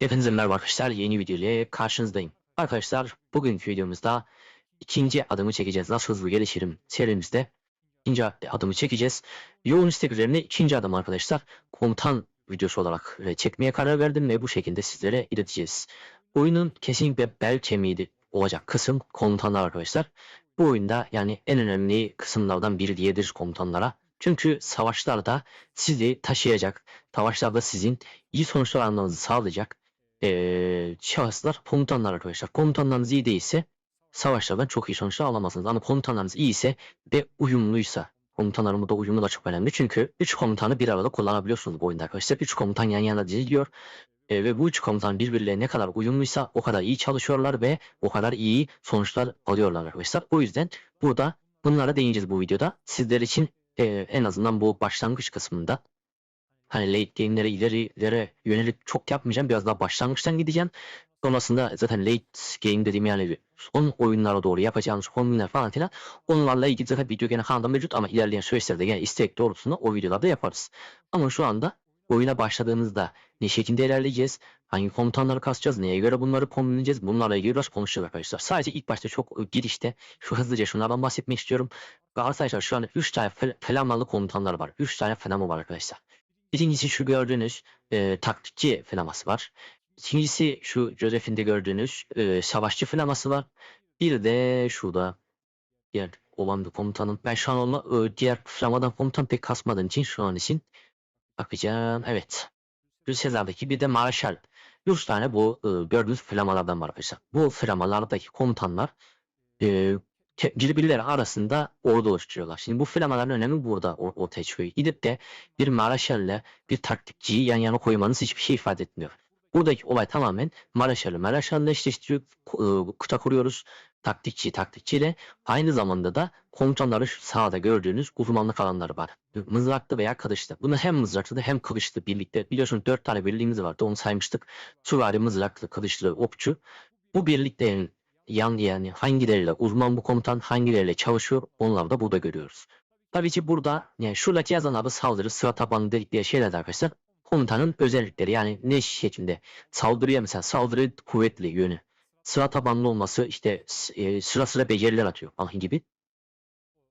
Hepinize merhaba arkadaşlar. Yeni video ile karşınızdayım. Arkadaşlar bugünkü videomuzda ikinci adımı çekeceğiz. Nasıl hızlı gelişirim serimizde ikinci adımı çekeceğiz. Yoğun istek üzerine ikinci adım arkadaşlar. Komutan videosu olarak e, çekmeye karar verdim ve bu şekilde sizlere ileteceğiz. Oyunun kesinlikle bel kemiği olacak kısım komutanlar arkadaşlar. Bu oyunda yani en önemli kısımlardan biri diyebiliriz komutanlara. Çünkü savaşlarda sizi taşıyacak, savaşlarda sizin iyi sonuçlar almanızı sağlayacak eee şahıslar komutanlar arkadaşlar. Komutanlarınız iyi değilse savaşlardan çok iyi sonuçlar alamazsınız. Ama komutanlarınız iyi ise ve uyumluysa komutanların da uyumu da çok önemli. Çünkü 3 komutanı bir arada kullanabiliyorsunuz bu oyunda arkadaşlar. 3 komutan yan yana diziliyor. E, ve bu üç komutan birbirlerine ne kadar uyumluysa o kadar iyi çalışıyorlar ve o kadar iyi sonuçlar alıyorlar arkadaşlar. O yüzden burada bunlara değineceğiz bu videoda. Sizler için e, en azından bu başlangıç kısmında hani late game'lere ilerilere yönelik çok yapmayacağım. Biraz daha başlangıçtan gideceğim. Sonrasında zaten late game dediğim yani son oyunlara doğru yapacağımız kombinler falan filan onlarla ilgili zaten video gene kanalda mevcut ama ilerleyen süreçlerde gene istek doğrultusunda o videolarda yaparız. Ama şu anda oyuna başladığımızda ne şekilde ilerleyeceğiz, hangi komutanları kasacağız, neye göre bunları kombinleyeceğiz bunlarla ilgili biraz konuşacağız arkadaşlar. Sadece ilk başta çok girişte şu hızlıca şunlardan bahsetmek istiyorum. Arkadaşlar şu an 3 tane felamanlı komutanlar var. 3 tane felaman var arkadaşlar. Birincisi şu gördüğünüz e, taktikçi flaması var. İkincisi şu Joseph'inde gördüğünüz e, savaşçı flaması var. Bir de şurada diğer olan bir komutanın. Ben şu an onunla e, diğer flamadan komutan pek kasmadığım için şu an için bakacağım. Evet. Şu Sezar'daki bir de Marshal. 3 tane bu e, gördüğünüz flamalardan var arkadaşlar. Bu flamalardaki komutanlar e, birbirleri arasında ordu oluşturuyorlar. Şimdi bu flamaların önemi burada or- ortaya çıkıyor. Gidip de bir Maraşal'le bir taktikçiyi yan yana koymanız hiçbir şey ifade etmiyor. Buradaki olay tamamen Maraşal'ı Maraşal'la eşleştirip e, kıta kuruyoruz. Taktikçi taktikçiyle aynı zamanda da komutanları sağda gördüğünüz uzmanlık alanları var. Mızraklı veya kılıçlı. Bunu hem mızraklı hem kılıçlı birlikte. Biliyorsunuz dört tane birliğimiz vardı onu saymıştık. Süvari, mızraklı, kılıçlı, okçu. Bu birliklerin yan yani hangileriyle uzman bu komutan hangileriyle çalışıyor onları da burada görüyoruz. Tabii ki burada yani şuradaki yazan adı saldırı sıra tabanlı dedikleri şeyler de arkadaşlar komutanın özellikleri yani ne şeklinde saldırıya mesela saldırı kuvvetli yönü sıra tabanlı olması işte e, sıra sıra beceriler atıyor falan gibi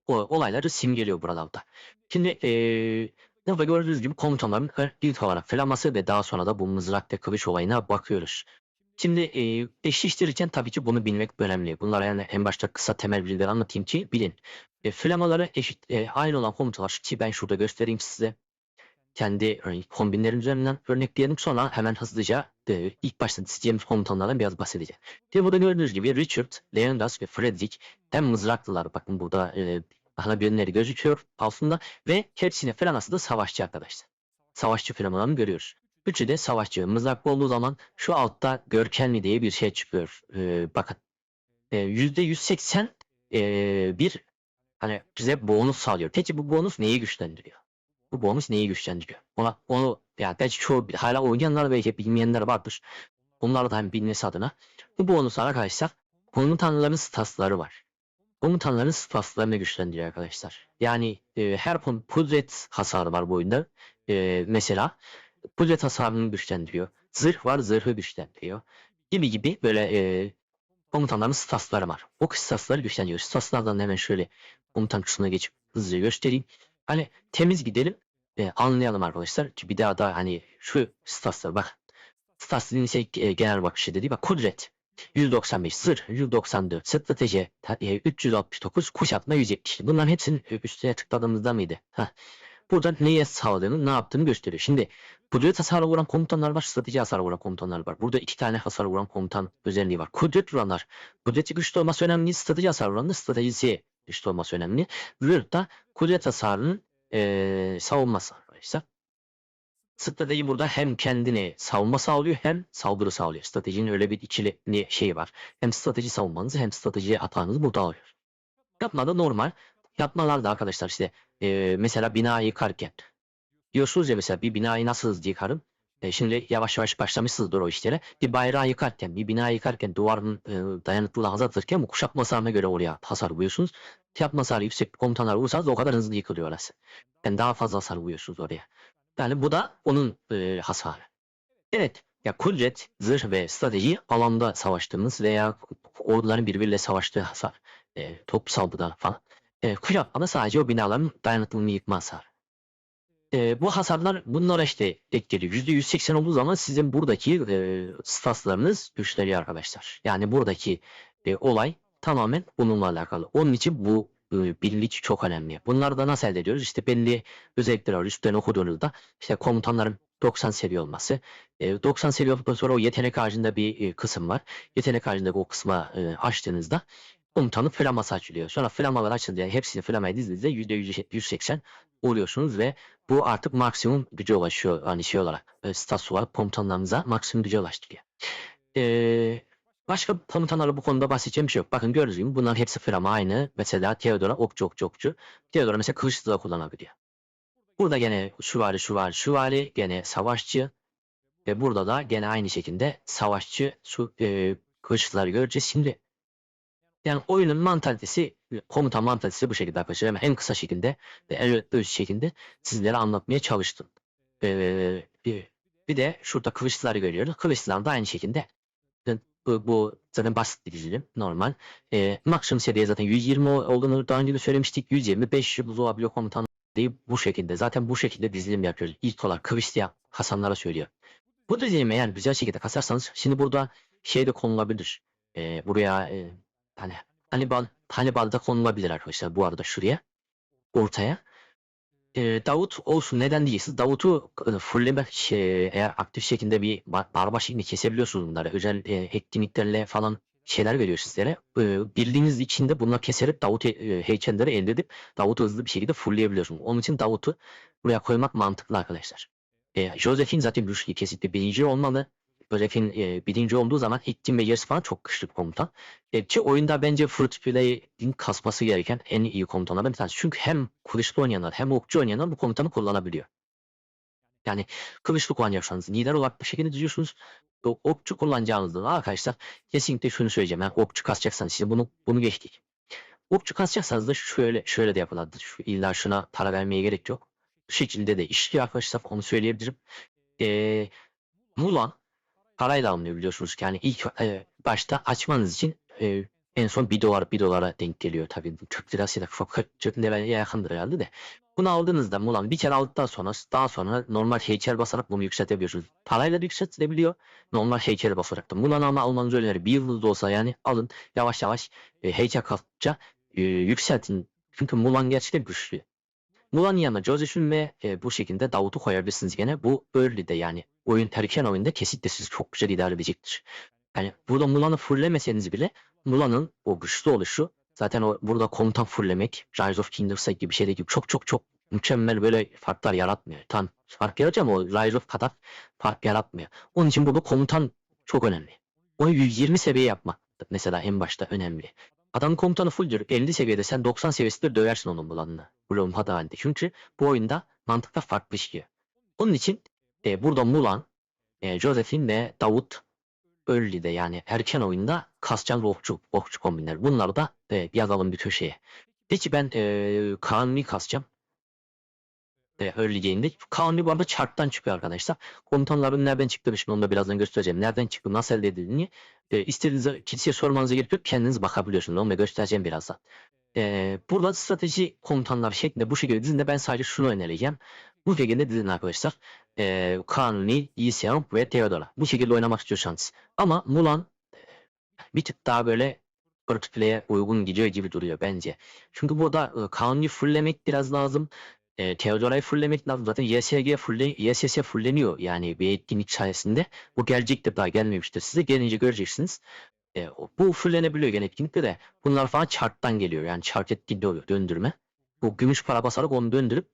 o, olayları simgeliyor buralarda. Şimdi eee Burada gördüğünüz gibi komutanların ilk olarak flaması ve daha sonra da bu mızrak ve kılıç olayına bakıyoruz. Şimdi e, eşleştirirken tabii ki bunu bilmek önemli. Bunlara yani en başta kısa temel bilgileri anlatayım ki bilin. E, flamaları eşit, e, aynı olan komutalar ki ben şurada göstereyim size. Kendi örneğin kombinlerin üzerinden örnekleyelim sonra hemen hızlıca e, ilk başta dizeceğimiz komutanlardan biraz bahsedeceğim. Şimdi burada gördüğünüz gibi Richard, Leonidas ve Frederick hem mızraklılar bakın burada e, ana birimleri gözüküyor altında ve hepsine flanası da savaşçı arkadaşlar. Savaşçı flamalarını görüyoruz. Üçü de savaşçı. Mızraklı olduğu zaman şu altta görkemli diye bir şey çıkıyor. Ee, bakın. Ee, %180 ee, bir hani bize bonus sağlıyor. Peki bu bonus neyi güçlendiriyor? Bu bonus neyi güçlendiriyor? Ona onu yani belki çoğu hala oynayanlar belki bilmeyenler vardır. Onları da hem bilmesi adına. Bu bonus arkadaşlar komutanların stasları var. Komutanların staslarını güçlendiriyor arkadaşlar. Yani e, her kudret hasarı var bu oyunda. E, mesela kudret hasarını güçlendiriyor. Zırh var zırhı güçlendiriyor. Gibi gibi böyle e, komutanların stasları var. O stasları güçlendiriyor. Staslardan hemen şöyle komutan kısmına geçip hızlıca göstereyim. Hani temiz gidelim e, anlayalım arkadaşlar. Bir daha da hani şu staslar bak. Stas dediğin şey e, genel bakışı dedi. Bak kudret. 195 zırh, 194 strateji, ta- e, 369 kuşatma 170. Bunların hepsinin üstüne tıkladığımızda mıydı? Heh. Burada neye sağladığını, ne yaptığını gösteriyor. Şimdi kudret hasarı vuran komutanlar var, strateji hasarı vuran komutanlar var. Burada iki tane hasar vuran komutan özelliği var. Kudret vuranlar, kudreti güçlü olması önemli, strateji hasar vuranın stratejisi güçlü olması önemli. Zırh da kudret hasarının eee savunması arkadaşlar. Strateji burada hem kendini savunma sağlıyor hem saldırı sağlıyor. Stratejinin öyle bir ikili ni- şeyi var. Hem strateji savunmanızı hem stratejiye atağınızı burada alıyor. Yapma da normal. Yapmalar da arkadaşlar işte eee, mesela bina yıkarken diyorsunuz ya mesela bir binayı nasıl hızlı yıkarım? E, şimdi yavaş yavaş başlamışsınızdır o işlere. Bir bayrağı yıkarken, bir binayı yıkarken duvarın e, dayanıklılığı azaltırken bu kuşatma hasarına göre oraya hasar vuruyorsunuz. Kuşatma hasarı yüksek komutanlar vurursanız o kadar hızlı yıkılıyor orası. Yani daha fazla hasar vuruyorsunuz oraya. Yani bu da onun e, hasarı. Evet Ya kudret, zırh ve strateji alanda savaştığımız veya orduların birbiriyle savaştığı hasar. E, top saldırıda falan. E, kuşat ama sadece o binaların dayanıklılığını yıkma. E, bu hasarlar bunlara işte denk geliyor. %180 olduğu zaman sizin buradaki e, statslarınız güçleniyor arkadaşlar. Yani buradaki e, olay tamamen bununla alakalı. Onun için bu e, birlik çok önemli. Bunları da nasıl elde ediyoruz? İşte belli özellikler var. Üstten okuduğunuzda işte komutanların 90 seviye olması. E, 90 seviye olduktan sonra o yetenek ağacında bir e, kısım var. Yetenek ağacındaki o kısma e, açtığınızda komutanın flaması açılıyor. Sonra flamalar açıldı. Yani hepsini flamaya dizdiğinizde %180 oluyorsunuz ve bu artık maksimum güce ulaşıyor. Hani şey olarak e, stats olarak komutanlarınıza maksimum güce ulaştırıyor. E, başka komutanlarla bu konuda bahsedeceğim bir şey yok. Bakın gördüğünüz gibi bunların hepsi flama aynı. Mesela Theodora okçu okçu okçu. Theodora mesela kılıçlı da kullanabiliyor. Burada gene süvari süvari süvari gene savaşçı ve burada da gene aynı şekilde savaşçı su, e, kılıçlıları göreceğiz. Şimdi yani oyunun mantalitesi, komutan mantalitesi bu şekilde arkadaşlar. Hemen en kısa şekilde ve en öz şekilde sizlere anlatmaya çalıştım. Ee, bir, bir de şurada kılıçlıları görüyoruz. Kılıçlılar da aynı şekilde bu, bu zaten basit bir dizilim normal. Ee, maksimum seviye zaten 120 olduğunu daha önce de söylemiştik. 125 yıldız olabiliyor komutan değil bu şekilde. Zaten bu şekilde dizilim yapıyoruz. İlk olarak Kılıçlıya Hasanlara söylüyor. Bu dizilimi eğer güzel şekilde kasarsanız şimdi burada şey de konulabilir. Ee, buraya e, hani Hannibal, Hannibal da konulabilir arkadaşlar bu arada şuraya. Ortaya. Ee, Davut olsun neden değilsiniz? Davut'u e, fulleme şey, eğer aktif şekilde bir bar- barbar şeklinde kesebiliyorsunuz bunları. Özel e, etkinliklerle falan şeyler veriyor sizlere. E, bildiğiniz içinde bunları keserek Davut e, heykelleri elde edip Davut'u hızlı bir şekilde fullleyebiliyorsunuz. Onun için Davut'u buraya koymak mantıklı arkadaşlar. E, Joseph'in zaten güçlü kesinlikle birinci olmalı. Joseph'in e, birinci olduğu zaman Hittin ve Yers falan çok güçlü bir komutan. E, oyunda bence Fruit Play'in kasması gereken en iyi komutanlardan bir tanesi. Çünkü hem kılıçlı oynayanlar hem okçu oynayanlar bu komutanı kullanabiliyor. Yani kılıçlı kullanacaksanız lider olarak bu şekilde diyorsunuz. O- Okçu kullanacağınızda da arkadaşlar kesinlikle şunu söyleyeceğim. Yani okçu kasacaksanız size bunu bunu geçtik. Okçu kasacaksanız da şöyle şöyle de yapıladı. Şu, illa şuna para vermeye gerek yok. Bu şekilde de işliyor arkadaşlar onu söyleyebilirim. Ee, Mulan parayla alınıyor biliyorsunuz ki yani ilk e, başta açmanız için e, en son 1 dolar 1 dolara denk geliyor tabii Türk lirasıyla çok çok liraya yakındır herhalde de. Bunu aldığınızda Mulan bir kere aldıktan sonra daha sonra normal heykel basarak bunu yükseltebiliyorsunuz. Parayla da yükseltilebiliyor. Normal heykel basarak da. Mulan ama almanızı öneririm. Bir yıldız da olsa yani alın yavaş yavaş e, heykel kastıkça e, yükseltin. Çünkü Mulan gerçekten güçlü. Mulan yanına Joseph'in ve e, bu şekilde Davut'u koyabilirsiniz gene. Bu early'de yani oyun terken oyunda kesinlikle sizi çok güzel idare edecektir. Yani burada Mulan'ı fullemeseniz bile Mulan'ın o güçlü oluşu zaten o burada komutan fullemek Rise of Kingdoms'a gibi şeyler gibi çok çok çok mükemmel böyle farklar yaratmıyor. Tam fark yaratıyor ama o Rise of kadar fark yaratmıyor. Onun için burada komutan çok önemli. Onu 120 seviye yapmak mesela en başta önemli. Adam komutanı fulldür. 50 seviyede sen 90 seviyesinde döversin onun bulanını. Bloom hada halinde. Çünkü bu oyunda mantıkla farklı işliyor. Onun için e, burada Mulan, e, Josephine ve Davut Early'de yani erken oyunda kascan okçu, okçu kombinler. Bunları da e, yazalım bir köşeye. Peki ben e, Kaan'ı kasacağım. E, game'de. Kaan'ı bu arada chart'tan çıkıyor arkadaşlar. Komutanların nereden çıktığını şimdi onu da birazdan göstereceğim. Nereden çıktı, nasıl elde edildiğini e, istediğiniz kimseye sormanıza gerek yok. Kendiniz bakabiliyorsunuz. Onu da göstereceğim birazdan. E, burada strateji komutanlar şeklinde bu şekilde dizinde ben sadece şunu önereceğim. Bu şekilde dizin arkadaşlar. E, Kanuni, Yiseon ve Theodora. Bu şekilde oynamak istiyorsanız. Ama Mulan bir tık daha böyle Earth Play'e uygun gidiyor gibi duruyor bence. Çünkü burada e, Kanuni fulllemek biraz lazım. E, Theodora'yı fulllemek lazım. Zaten YSG fulle, YSS fulleniyor yani bir etkinlik sayesinde. Bu gelecektir daha gelmemiştir. Size gelince göreceksiniz. E, bu fullenebiliyor gene etkinlikte de. Bunlar falan chart'tan geliyor. Yani chart etkinliği oluyor döndürme. Bu gümüş para basarak onu döndürüp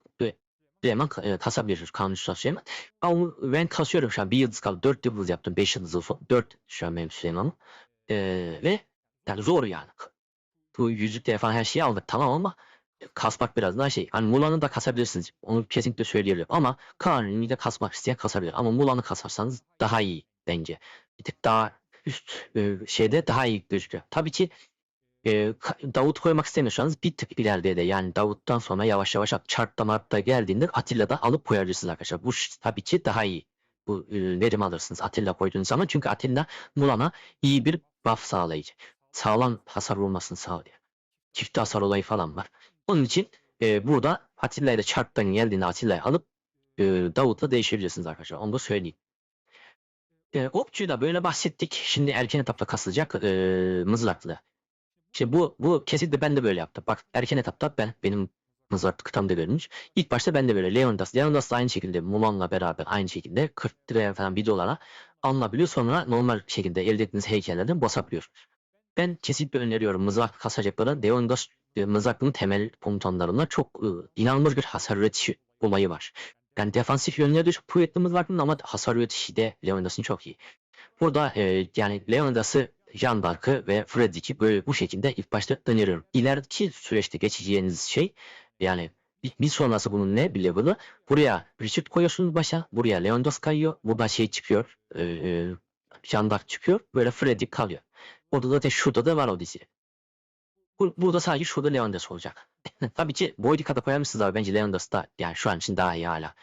hemen e, kasabiliyorsunuz kanun üstası hemen. Ama ben kasıyorum şu an. Bir yıldız kaldı. Dört yıldız yaptım. Beş yıldız. Dört şu an benim Süleyman'ım. E, ve yani zor yani. Bu yüzükleri falan her şeyi aldık tamam ama kasmak biraz daha şey. Hani Mulan'ı da kasabilirsiniz. Onu kesinlikle söyleyebilirim. Ama Kaan'ı da kasmak isteyen kasabilir. Ama Mulan'ı kasarsanız daha iyi bence. Bir tık daha üst e, şeyde daha iyi gözüküyor. Tabii ki e, Davut koymak istemiyorsanız bir tık ileride de yani Davut'tan sonra yavaş yavaş chartta martta geldiğinde Atilla da alıp koyabilirsiniz arkadaşlar. Bu tabii ki daha iyi bu e, verim alırsınız Atilla koyduğunuz zaman. Çünkü Atilla Mulan'a iyi bir buff sağlayıcı. Sağlam hasar vurmasını sağlıyor. Çift hasar olayı falan var. Onun için e, burada Atilla ile çarptan geldiğinde Atilla'yı alıp e, Davut'la değişebilirsiniz arkadaşlar. Onu da söyleyeyim. E, okçuyu da böyle bahsettik. Şimdi erken etapta kasılacak e, mızraklı. İşte bu bu kesinlikle ben de böyle yaptım. Bak erken etapta ben benim mızrak kıtamda görünmüş. İlk başta ben de böyle Leonidas. Leonidas da aynı şekilde Mulan'la beraber aynı şekilde 40 liraya falan 1 dolara alınabiliyor. Sonra normal şekilde elde ettiğiniz heykellerden basabiliyor. Ben kesinlikle öneriyorum mızrak kasacaklara Leonidas e, mızraklının temel komutanlarına çok e, inanılmaz bir hasar üretişi olayı var. Yani defansif yönleri de çok kuvvetli mızraklının ama hasar üretişi de Leonidas'ın çok iyi. Burada e, yani Leonidas'ı Jean d'Arc'ı ve Frederick'i böyle bu şekilde ilk başta öneriyorum. İleriki süreçte geçeceğiniz şey yani bir, bir sonrası bunun ne bir level'ı buraya Richard koyuyorsunuz başa buraya Leonidas kayıyor burada şey çıkıyor e, e, Jean d'Arc çıkıyor böyle Frederick kalıyor. Orada zaten şurada da var o dizi. Bu, burada sadece şurada Leonidas olacak. Tabii ki Boydica'da koyarmışsınız abi bence Leonidas da yani şu an için daha iyi hala.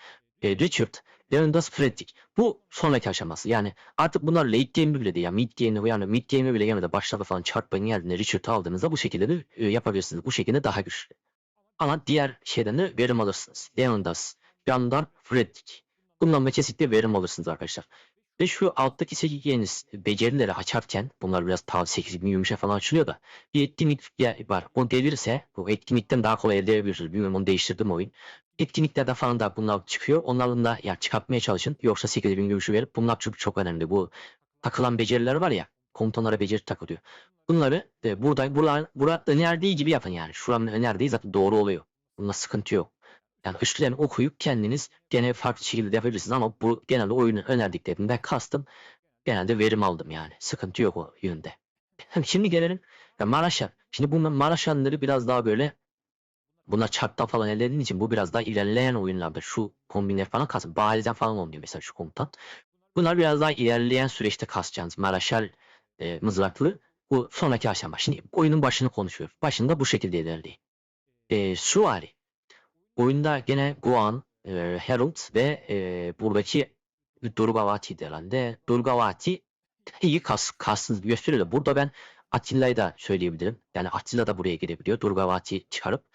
E, Richard, Leonidas, Frederick. Bu sonraki aşaması. Yani artık bunlar late game bile değil. Yani mid game'e yani mid game'e bile gelmedi. Başlarda falan çarpmayın geldiğinde Richard'ı aldığınızda bu şekilde de e, yapabilirsiniz. Bu şekilde daha güçlü. Ama diğer şeyden de verim alırsınız. Leonidas, Jandar, Frederick. Bundan da kesinlikle verim alırsınız arkadaşlar. Ve şu alttaki seçeceğiniz becerileri açarken bunlar biraz pahalı 8000 gümüşe falan açılıyor da bir etkinlik var. O gelirse bu etkinlikten daha kolay elde edebilirsiniz. Bilmiyorum onu değiştirdim oyun. Etkinliklerde falan da bunlar çıkıyor. Onların da ya çıkartmaya çalışın. Yoksa 8000 gümüşü verip bunlar çok çok önemli. Bu takılan beceriler var ya komutanlara beceri takılıyor. Bunları e, burada burada burada önerdiği gibi yapın yani. Şuranın önerdiği zaten doğru oluyor. Bunda sıkıntı yok. Yani üstlerini okuyup kendiniz gene farklı şekilde yapabilirsiniz ama bu genelde oyunun önerdiklerinde kastım genelde verim aldım yani. Sıkıntı yok o yönde. Şimdi gelelim ya Maraş'a. Şimdi bu Maraşanları biraz daha böyle bunlar çarptan falan elde edildiği için bu biraz daha ilerleyen oyunlarda şu kombinler falan kalsın. Bali'den falan olmuyor mesela şu komutan. Bunlar biraz daha ilerleyen süreçte kasacağınız Maraşal e, mızraklı bu sonraki aşama. Şimdi oyunun başını konuşuyoruz. Başında bu şekilde ilerliyor. E, süvari. Oyunda gene Guan, e, Herald ve e, buradaki Durgavati herhalde. Durgavati iyi kas, kastını gösteriyor da burada ben Atilla'yı da söyleyebilirim. Yani Attila da buraya girebiliyor. Durgavati çıkarıp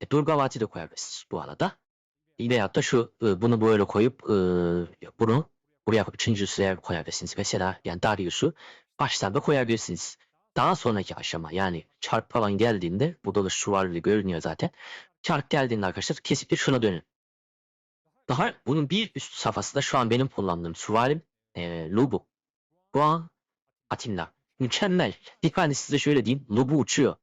e, Durgavati de koyabilirsiniz bu arada. Veyahut da şu e, bunu böyle koyup e, bunu buraya üçüncü sıraya koyabilirsiniz. Mesela yani Darius'u baştan da koyabilirsiniz. Daha sonraki aşama yani çarp falan geldiğinde burada da süvarili görünüyor zaten. Çarp geldiğinde arkadaşlar kesinlikle şuna dönün. Daha bunun bir üst safhası da şu an benim kullandığım süvarim e, Lubu. Bu an Atilla. Mükemmel. Bir tane size şöyle diyeyim. Lubu uçuyor.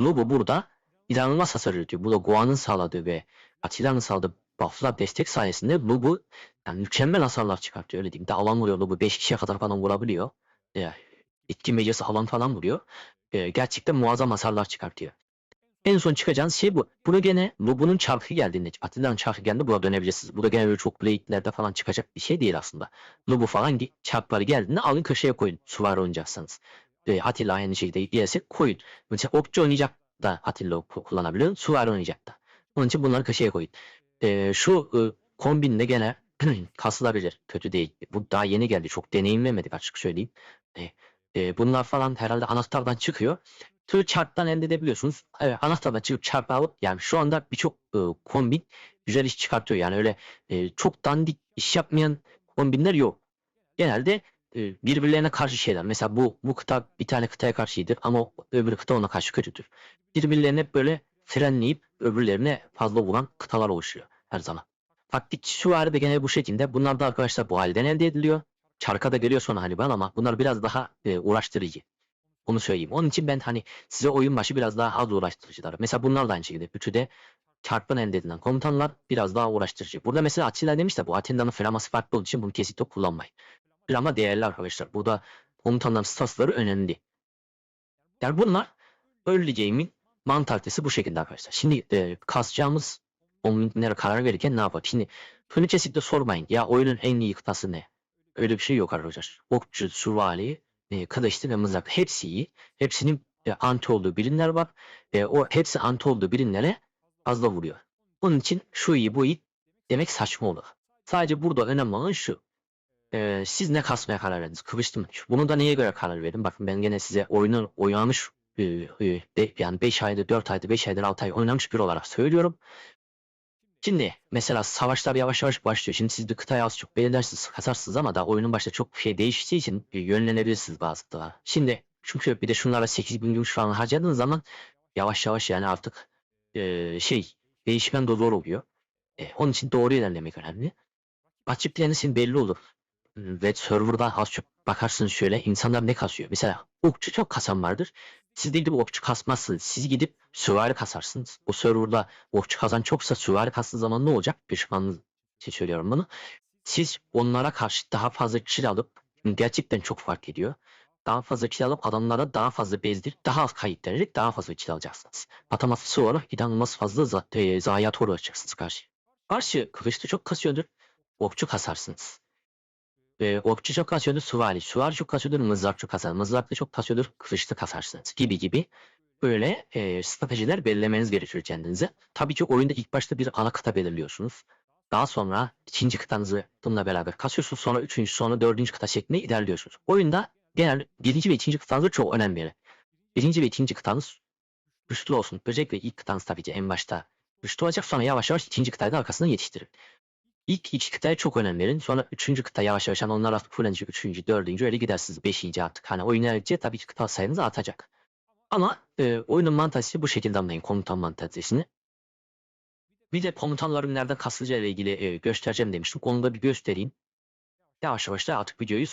Lubu burada inanılmaz hasar üretiyor. Bu da Guan'ın sağladığı ve Atilla'nın sağladığı buff'lar destek sayesinde Lubu yani mükemmel hasarlar çıkartıyor öyle diyeyim. De alan vuruyor Lubu. 5 kişiye kadar falan vurabiliyor. E, etkin becerisi alan falan vuruyor. E, gerçekten muazzam hasarlar çıkartıyor. En son çıkacağınız şey bu. Bunu gene Lubu'nun çarkı geldiğinde, Atilla'nın çarkı geldiğinde buna dönebilirsiniz. Bu da gene böyle çok blade'lerde falan çıkacak bir şey değil aslında. Lubu falan ge- çarkları geldiğinde alın köşeye koyun. Suvar oynayacaksanız. E, Atilla aynı şekilde gelse koyun. Mesela okçu oynayacak da Atilla ku- kullanabilir. Suvar oynayacak da. Onun için bunları köşeye koyun. E, şu e, kombinle gene kasılabilir. Kötü değil. Bu daha yeni geldi. Çok deneyimlemedik açık söyleyeyim. E, e, bunlar falan herhalde anahtardan çıkıyor. Tür chart'tan elde edebiliyorsunuz. Evet, anahtardan çıkıp chart'ı alıp yani şu anda birçok e, kombin güzel iş çıkartıyor. Yani öyle e, çok dandik iş yapmayan kombinler yok. Genelde e, birbirlerine karşı şeyler. Mesela bu bu kıta bir tane kıtaya karşı iyidir ama öbür kıta ona karşı kötüdür. Birbirlerini hep böyle frenleyip öbürlerine fazla vuran kıtalar oluşuyor her zaman. Taktik süvari de gene bu şekilde. Bunlar da arkadaşlar bu halden elde ediliyor. Çarka da geliyor sonra Hannibal ama bunlar biraz daha e, uğraştırıcı. Onu söyleyeyim. Onun için ben hani size oyun başı biraz daha az uğraştırıcılar. Mesela bunlar da aynı şekilde. Bütü de çarpman elde edilen komutanlar biraz daha uğraştırıcı. Burada mesela Atilla demiş de bu Atilla'nın flaması farklı olduğu için bunu kesinlikle kullanmayın. Flama değerli arkadaşlar. Burada komutanların statsları önemli. Yani bunlar early game'in bu şekilde arkadaşlar. Şimdi e, kasacağımız kombinlere karar verirken ne yapalım? Şimdi bunu kesinlikle sormayın. Ya oyunun en iyi kıtası ne? Öyle bir şey yok arkadaşlar. Okçu, süvari, e, kılıçlı ve mızrak hepsi iyi. Hepsinin e, anti olduğu birimler var. Ve o hepsi anti olduğu birimlere fazla vuruyor. Onun için şu iyi bu iyi demek saçma olur. Sadece burada önemli olan şu. Ee, siz ne kasmaya karar verdiniz? Kıvıştı mı? Bunu da neye göre karar verdin? Bakın ben gene size oyunun oynamış e, e, yani 5 aydır, 4 aydır, 5 aydır, 6 ay oynamış biri olarak söylüyorum. Şimdi mesela savaşlar yavaş yavaş başlıyor. Şimdi siz bir kıtayı az çok belirlersiniz, kasarsınız ama daha oyunun başında çok şey değiştiği için yönlenebilirsiniz bazı da. Şimdi çünkü bir de şunlara 8000 gümüş falan harcadığınız zaman yavaş yavaş yani artık e, şey değişmen de zor oluyor. E, onun için doğru ilerlemek önemli. Açık planı belli olur. Hmm, Ve serverda az çok bakarsınız şöyle insanlar ne kasıyor. Mesela okçu çok kasan vardır. Siz de gidip okçu kasmazsınız. Siz gidip süvari kasarsınız. O serverda okçu kazan çoksa süvari kastığı zaman ne olacak? Pişmanlık için söylüyorum bunu. Siz onlara karşı daha fazla kill alıp gerçekten çok fark ediyor. Daha fazla kill alıp adamlara daha fazla bezdirip daha az kayıp vererek daha fazla kill alacaksınız. Matematik olarak inanılmaz fazla za e, zayiat uğraşacaksınız karşı. Karşı kılıçlı çok kasıyordur. Okçu kasarsınız. E, okçu çok kasıyordur süvari. Süvari çok kasıyordur mızrak çok kasar. Mızrak da çok kasıyordur kılıçlı kasarsınız gibi gibi. Böyle e, stratejiler belirlemeniz gerekiyor kendinize. Tabii ki oyunda ilk başta bir ana kıta belirliyorsunuz. Daha sonra ikinci kıtanızı bununla beraber kasıyorsunuz. Sonra üçüncü, sonra dördüncü kıta şeklinde ilerliyorsunuz. Oyunda genel birinci ve ikinci kıtanız çok önemli. Birinci ve ikinci kıtanız güçlü olsun. Özellikle ilk kıtanız tabii ki en başta güçlü olacak. Sonra yavaş yavaş ikinci kıtayı da arkasından yetiştirin. İlk iki kıtaya çok önem verin. Sonra üçüncü kıta yavaş yavaş onlar artık üçüncü, dördüncü öyle gidersiniz. Beşinci artık. Hani oynayınca tabii ki kıta sayınız artacak. Ama e, oyunun mantalitesi bu şekilde anlayın. Komutan mantalitesini. Bir de komutanların nereden kasılacağı ile ilgili e, göstereceğim demiştim. Onu da bir göstereyim. Yavaş yavaş da artık videoyu